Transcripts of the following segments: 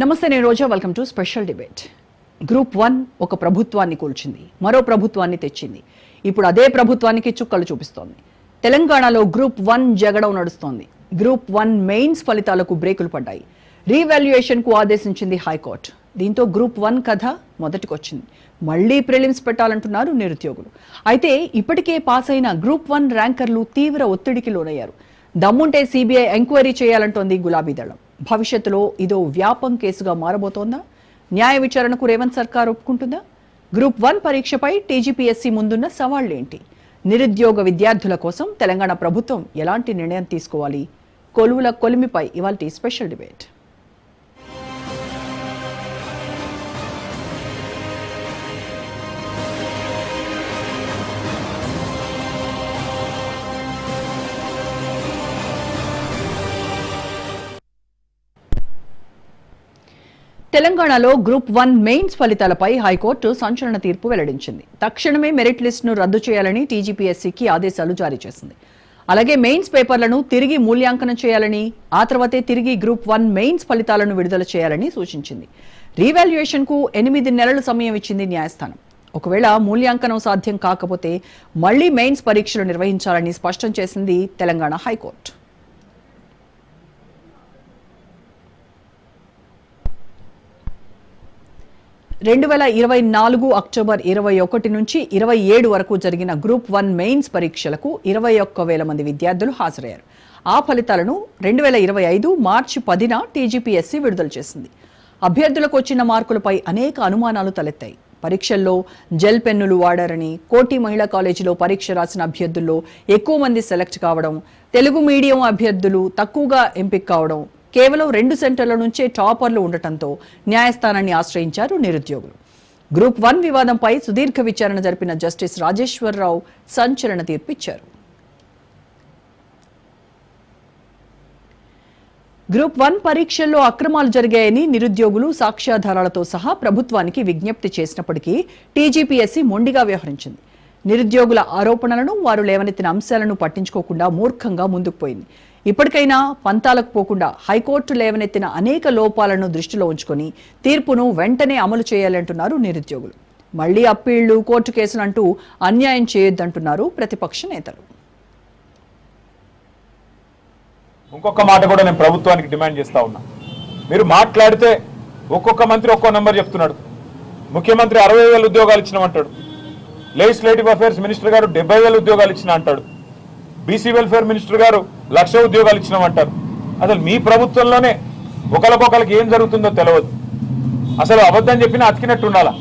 నమస్తే నేను Roja. Welcome to special debate group one ఒక ప్రభుత్వాన్ని కూల్చింది మరో ప్రభుత్వాన్ని తెచ్చింది. ఇప్పుడు అదే ప్రభుత్వానికి చుక్కలు చూపిస్తోంది. తెలంగాణలో గ్రూప్ వన్ జగడం నడుస్తోంది. గ్రూప్ వన్ మెయిన్స్ ఫలితాలకు బ్రేకులు పడ్డాయి. రీవాల్యుయేషన్కు ఆదేశించింది హైకోర్టు. దీంతో గ్రూప్ వన్ కథ మొదటికొచ్చింది. మళ్ళీ ప్రిలిమ్స్ పెట్టాలంటున్నారు నిరుద్యోగులు. అయితే ఇప్పటికే పాస్ అయిన గ్రూప్ వన్ ర్యాంకర్లు తీవ్ర ఒత్తిడికి లోనయ్యారు. దమ్ముంటే సిబిఐ ఎంక్వైరీ చేయాలంటోంది గులాబీ దళం. భవిష్యత్తులో ఇదో వ్యాపం కేసుగా మారబోతోందా? న్యాయ విచారణకు రేవంత్ సర్కార్ ఒప్పుకుంటుందా? గ్రూప్ వన్ పరీక్షపై టీజీపీఎస్సీ ముందున్న సవాళ్ళేంటి నిరుద్యోగ విద్యార్థుల కోసం తెలంగాణ ప్రభుత్వం ఎలాంటి నిర్ణయం తీసుకోవాలి? కొలువుల కొలిమిపై ఇవాల్టి స్పెషల్ డిబేట్. తెలంగాణలో గ్రూప్ వన్ మెయిన్స్ ఫలితాలపై హైకోర్టు సంచలన తీర్పు వెల్లడించింది. తక్షణమే మెరిట్ లిస్టును రద్దు చేయాలని టీజీపీఎస్సీకి ఆదేశాలు జారీ చేసింది. అలాగే మెయిన్స్ పేపర్లను తిరిగి మూల్యాంకనం చేయాలని ఆ తర్వాతే తిరిగి గ్రూప్ వన్ మెయిన్స్ ఫలితాలను విడుదల చేయాలని సూచించింది. రీవాల్యుయేషన్కు ఎనిమిది నెలల సమయం ఇచ్చింది న్యాయస్థానం. ఒకవేళ మూల్యాంకనం సాధ్యం కాకపోతే మళ్ళీ మెయిన్స్ పరీక్షలు నిర్వహించాలని స్పష్టం చేసింది తెలంగాణ హైకోర్టు. రెండు వేల ఇరవై నాలుగు అక్టోబర్ ఇరవై ఒకటి నుంచి ఇరవై ఏడు వరకు జరిగిన గ్రూప్ వన్ మెయిన్స్ పరీక్షలకు ఇరవై ఒక్క వేల మంది విద్యార్థులు హాజరయ్యారు. ఆ ఫలితాలను రెండు వేల ఇరవై ఐదు మార్చి పదిన టీజీపీఎస్సీ విడుదల చేసింది. అభ్యర్థులకు వచ్చిన మార్కులపై అనేక అనుమానాలు తలెత్తాయి. పరీక్షల్లో జెల్ పెన్నులు వాడారని కోటి మహిళా కాలేజీలో పరీక్ష రాసిన అభ్యర్థుల్లో ఎక్కువ మంది సెలెక్ట్ కావడం తెలుగు మీడియం అభ్యర్థులు తక్కువగా ఎంపిక కావడం కేవలం రెండు సెంటర్ల నుంచే టాపర్లు ఉండటంతో న్యాయస్థానాన్ని ఆశ్రయించారు నిరుద్యోగులు. గ్రూప్ వన్ వివాదంపై సుదీర్ఘ విచారణ జరిపిన జస్టిస్ రాజేశ్వరరావు సంచలన తీర్పిచ్చారు. గ్రూప్ వన్ పరీక్షల్లో అక్రమాలు జరిగాయని నిరుద్యోగులు సాక్ష్యాధారాలతో సహా ప్రభుత్వానికి విజ్ఞప్తి చేసినప్పటికీ టీజీపీఎస్సీ మొండిగా వ్యవహరించింది. నిరుద్యోగుల ఆరోపణలను వారు లేవనెత్తిన అంశాలను పట్టించుకోకుండా మూర్ఖంగా ముందుకు పోయింది. ఇప్పటికైనా పంతాలకు పోకుండా హైకోర్టు లేవనెత్తిన అనేక లోపాలను దృష్టిలో ఉంచుకొని తీర్పును వెంటనే అమలు చేయాలంటున్నారు నిరుద్యోగులు. మళ్ళీ అప్పీళ్ళు కోర్టు కేసులు అంటూ అన్యాయం చేయొద్దంటున్నారు ప్రతిపక్ష నేతలు. ఇంకొక మాట కూడా నేను ప్రభుత్వానికి డిమాండ్ చేస్తా ఉన్నా. మీరు మాట్లాడితే ఒక్కొక్క మంత్రి ఒక్కో నెంబర్ చెప్తున్నాడు. ముఖ్యమంత్రి అరవై వేల ఉద్యోగాలు ఇచ్చినామంటాడు. లెజిస్లేటివ్ అఫైర్స్ మినిస్టర్ గారు డెబ్బై వేల ఉద్యోగాలు ఇచ్చిన అంటాడు. బీసీ వెల్ఫేర్ మినిస్టర్ గారు లక్ష ఉద్యోగాలు ఇచ్చినామంటారు. అసలు మీ ప్రభుత్వంలోనే ఒకరికొకరికి ఏం జరుగుతుందో తెలియదు అసలు అబద్ధం చెప్పినా అతికినట్టు ఉండాలా?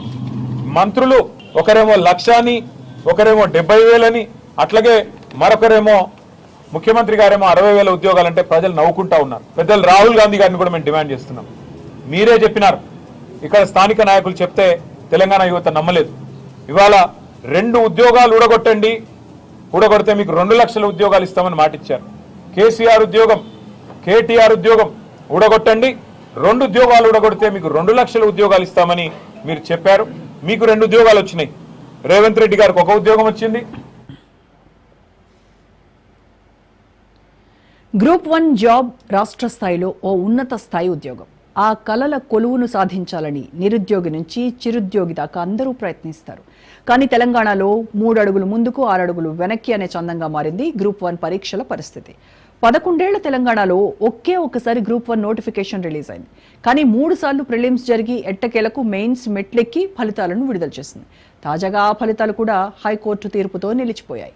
మంత్రులు ఒకరేమో లక్ష అని ఒకరేమో డెబ్బై వేలని అట్లాగే మరొకరేమో ముఖ్యమంత్రి గారేమో అరవై వేల ఉద్యోగాలంటే ప్రజలు నవ్వుకుంటా ఉన్నారు. పెద్దలు రాహుల్ గాంధీ గారిని కూడా మేము డిమాండ్ చేస్తున్నాం. మీరే చెప్పినారు. ఇక్కడ స్థానిక నాయకులు చెప్తే తెలంగాణ యువత నమ్మలేదు. ఇవాళ రెండు ఉద్యోగాలు ఊడగొట్టండి కూడగొడితే మీకు రెండు లక్షల ఉద్యోగాలు ఇస్తామని మాటిచ్చారు. కేసీఆర్ ఉద్యోగం కేటీఆర్ ఉద్యోగం ఊడగొట్టండి. రెండు ఉద్యోగాలు ఊడగొడితే మీకు రెండు లక్షల ఉద్యోగాలు ఇస్తామని మీరు చెప్పారు. మీకు రెండు ఉద్యోగాలు వచ్చినాయి. రేవంత్ రెడ్డి గారికి ఒక ఉద్యోగం వచ్చింది. గ్రూప్ వన్ జాబ్ రాష్ట్ర స్థాయిలో ఓ ఉన్నత స్థాయి ఉద్యోగం. ఆ కలల కొలువును సాధించాలని నిరుద్యోగి నుంచి చిరుద్యోగి దాకా అందరూ ప్రయత్నిస్తారు. కానీ తెలంగాణలో మూడు అడుగులు ముందుకు ఆరు అడుగులు వెనక్కి అనే చందంగా మారింది గ్రూప్ వన్ పరీక్షల పరిస్థితి. పదకొండేళ్ళ తెలంగాణలో ఒకే ఒక్కసారి గ్రూప్ వన్ నోటిఫికేషన్ రిలీజ్ అయింది. కానీ మూడు సార్లు ప్రిలిమ్స్ జరిగి ఎట్టకేలకు మెయిన్స్ మెట్లెక్కి ఫలితాలను విడుదల చేసింది. తాజాగా ఆ ఫలితాలు కూడా హైకోర్టు తీర్పుతో నిలిచిపోయాయి.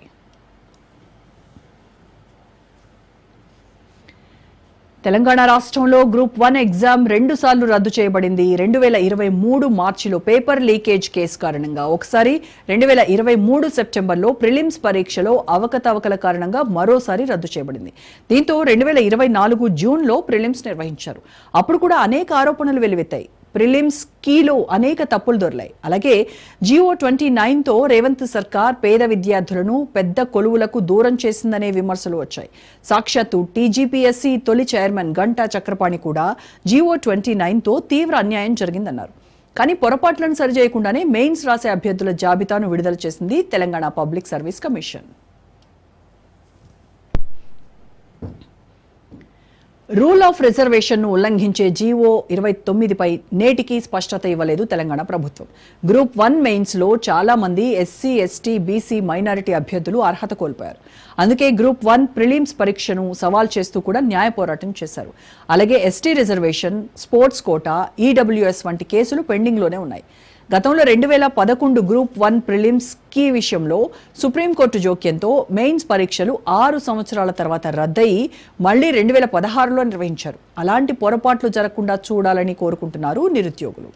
తెలంగాణ రాష్ట్రంలో గ్రూప్ వన్ ఎగ్జామ్ రెండు సార్లు రద్దు చేయబడింది. రెండు వేల ఇరవై మూడు మార్చిలో పేపర్ లీకేజ్ కేసు కారణంగా. ఒకసారి రెండు వేల ఇరవై మూడు సెప్టెంబర్లో ప్రిలిమ్స్ పరీక్షలో అవకతవకల కారణంగా మరోసారి రద్దు చేయబడింది. దీంతో రెండు వేల ఇరవై నాలుగు జూన్లో ప్రిలిమ్స్ నిర్వహించారు. అప్పుడు కూడా అనేక ఆరోపణలు వెలువెత్తాయి. ప్రిలిమ్స్ కీలో అనేక తప్పులు దొరలాయి. అలాగే జియో ట్వంటీ నైన్తో రేవంత్ సర్కార్ పేద విద్యార్థులను పెద్ద కొలువులకు దూరం చేసిందనే విమర్శలు వచ్చాయి. సాక్షాత్తు టీజీపీఎస్సీ తొలి చైర్మన్ గంటా చక్రపాణి కూడా జియో ట్వంటీ నైన్తో తీవ్ర అన్యాయం జరిగిందన్నారు. కానీ పొరపాట్లను సరిచేయకుండానే మెయిన్స్ రాసే అభ్యర్థుల జాబితాను విడుదల చేసింది Telangana public service commission. Rule of రిజర్వేషన్ను ఉల్లంఘించే జీవో ఇరవై తొమ్మిదిపై నేటికి స్పష్టత ఇవ్వలేదు తెలంగాణ ప్రభుత్వం. గ్రూప్ వన్ మెయిన్స్లో చాలా మంది ఎస్సీ ఎస్టీ బీసీ మైనారిటీ అభ్యర్థులు అర్హత కోల్పోయారు. అందుకే గ్రూప్ వన్ ప్రిలిమ్స్ పరీక్షను సవాల్ చేస్తూ కూడా న్యాయ పోరాటం చేశారు. అలాగే ST reservation sports quota EWS వంటి కేసులు పెండింగ్లోనే ఉన్నాయి. గతంలో రెండు వేల పదకొండు గ్రూప్ వన్ ప్రిలిమ్స్ కీ విషయంలో సుప్రీంకోర్టు జోక్యంతో మెయిన్స్ పరీక్షలు ఆరు సంవత్సరాల తర్వాత రద్దయి మళ్ళీ రెండు వేల పదహారులో నిర్వహించారు. అలాంటి పొరపాట్లు జరగకుండా చూడాలని కోరుకుంటున్నారు నిరుద్యోగులు.